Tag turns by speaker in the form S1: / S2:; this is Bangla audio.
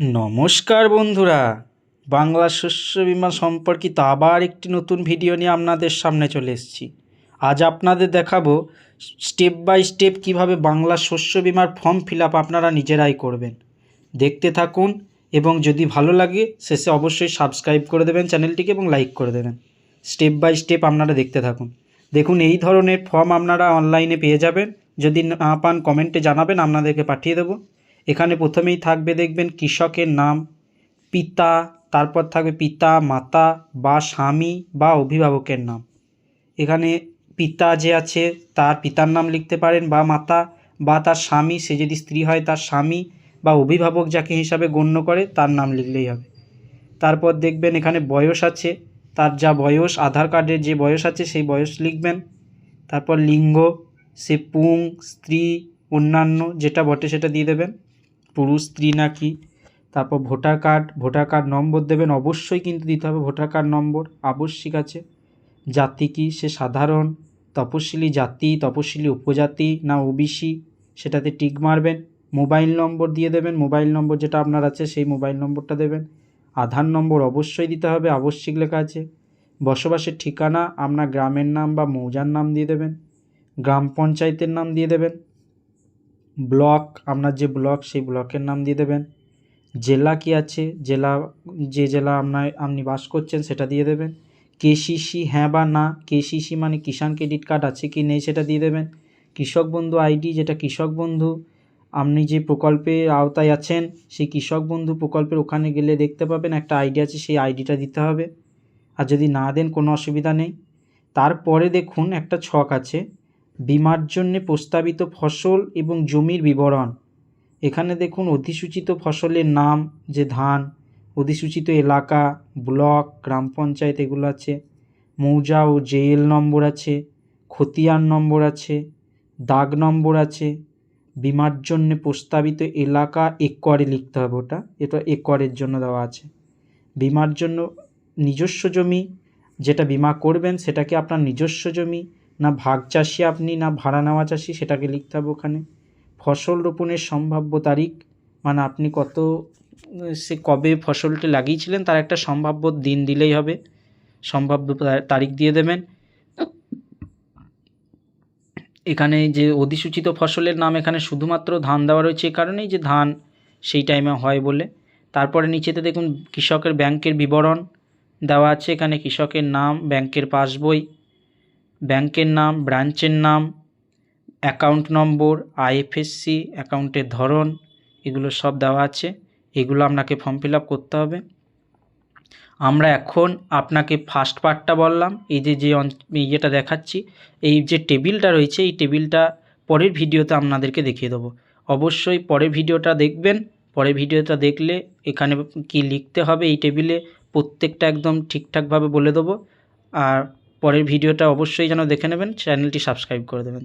S1: নমস্কার বন্ধুরা। বাংলা শস্য বিমা সম্পর্কিত আবার একটি নতুন ভিডিও নিয়ে আপনাদের সামনে চলে এসেছি। আজ আপনাদের দেখাবো স্টেপ বাই স্টেপ কীভাবে বাংলা শস্য বিমার ফর্ম ফিল আপ আপনারা নিজেরাই করবেন। দেখতে থাকুন এবং যদি ভালো লাগে, শেষে অবশ্যই সাবস্ক্রাইব করে দেবেন চ্যানেলটিকে এবং লাইক করে দেবেন। স্টেপ বাই স্টেপ আপনারা দেখতে থাকুন। দেখুন, এই ধরনের ফর্ম আপনারা অনলাইনে পেয়ে যাবেন। যদি না পান, কমেন্টে জানাবেন, আপনাদেরকে পাঠিয়ে দেবো। এখানে প্রথমেই থাকবে দেখবেন কৃষকের নাম, পিতা, তারপর থাকবে পিতা, মাতা বা স্বামী বা অভিভাবকের নাম। এখানে পিতা যে আছে, তার পিতার নাম লিখতে পারেন বা মাতা বা তার স্বামী। সে যদি স্ত্রী হয়, তার স্বামী বা অভিভাবক যাকে হিসাবে গণ্য করে, তার নাম লিখলেই হবে। তারপর দেখবেন এখানে বয়স আছে, তার যা বয়স, আধার কার্ডের যে বয়স আছে, সেই বয়স লিখবেন। তারপর লিঙ্গ, সে পুং, স্ত্রী, অন্যান্য যেটা বটে সেটা দিয়ে দেবেন। পুরুষ, স্ত্রী নাকি? তারপর voter card voter card number দেবেন, অবশ্যই কিন্তু দিতে হবে ভোটার কার্ড নম্বর, আবশ্যিক আছে। জাতি কি? সে সাধারণ তপশিলি জাতি তপশিলি উপজাতি না ওবিসি? সেটাতে টিক মারবেন, মোবাইল নম্বর দিয়ে দেবেন, মোবাইল নম্বর যেটা আপনার আছে সেই মোবাইল নম্বরটা দেবেন। আধার নম্বর অবশ্যই দিতে হবে, আবশ্যিক লেখা আছে। বসবাসের ঠিকানা, আপনার গ্রামের নাম বা মৌজার নাম দিয়ে দেবেন। গ্রাম পঞ্চায়েতের নাম দিয়ে দেবেন। ব্লক, আপনার যে ব্লক, সেই ব্লকের নাম দিয়ে দেবেন। জেলা কি আছে? জেলা, যে জেলা আপনার, আপনি বাস করছেন, সেটা দিয়ে দেবেন। কেসিসি হ্যাঁ বা না, কেসিসি মানে কিষাণ ক্রেডিট কার্ড আছে কি নেই, সেটা দিয়ে দেবেন। কৃষক বন্ধু আইডি, যেটা কৃষক বন্ধু, আপনি যে প্রকল্পের আওতায় আছেন, সেই কৃষক বন্ধু প্রকল্পের ওখানে গেলে দেখতে পাবেন, একটা আইডি আছে, সেই আইডিটা দিতে হবে। আর যদি না দেন, কোনো অসুবিধা নেই। তারপরে দেখুন, একটা ছক আছে। বিমার জন্যে প্রস্তাবিত ফসল এবং জমির বিবরণ। এখানে দেখুন অধিসূচিত ফসলের নাম, যে ধান, অধিসূচিত এলাকা, ব্লক, গ্রাম পঞ্চায়েত এগুলো আছে, মৌজা ও জেএল নম্বর আছে, খতিয়ান নম্বর আছে, দাগ নম্বর আছে। বিমার জন্যে প্রস্তাবিত এলাকা একরে লিখতে হবে ওটা, এটা একরের জন্য দেওয়া আছে। বিমার জন্য নিজস্ব জমি, যেটা বিমা করবেন সেটাকে আপনার নিজস্ব জমি না ভাগ চাষি আপনি, না ভাড়া নেওয়া চাষি, সেটাকে লিখতে হবে ওখানে। ফসল রোপণের সম্ভাব্য তারিখ মানে আপনি কত, সে কবে ফসলটি লাগিয়েছিলেন, তার একটা সম্ভাব্য দিন দিলেই হবে। সম্ভাব্য তারিখ দিয়ে দেবেন। এখানে যে অধিসূচিত ফসলের নাম এখানে শুধুমাত্র ধান দেওয়া রয়েছে এই কারণেই যে ধান সেই টাইমে হয় বলে। তারপরে নিচেতে দেখুন, কৃষকের ব্যাংকের বিবরণ দেওয়া আছে। এখানে কৃষকের নাম, ব্যাংকের পাসবই ব্যাংকের নাম, ব্রাঞ্চের নাম, অ্যাকাউন্ট নম্বর, আইএফএসসি, অ্যাকাউন্টের ধরন, এগুলো সব দেওয়া আছে। এগুলো আপনাকে ফর্ম ফিল করতে হবে। আমরা এখন আপনাকে ফার্স্ট পার্টটা বললাম। এই যে যে ইয়েটা দেখাচ্ছি, এই যে টেবিলটা রয়েছে, এই টেবিলটা পরের ভিডিওতে আপনাদেরকে দেখিয়ে দেবো। অবশ্যই পরের ভিডিওটা দেখবেন। পরের ভিডিওটা দেখলে এখানে কি লিখতে হবে, এই টেবিলে প্রত্যেকটা একদম ঠিকঠাকভাবে বলে দেবো। আর পরের ভিডিওটা অবশ্যই যেন দেখে নেবেন চ্যানেলটি সাবস্ক্রাইব করে দেবেন।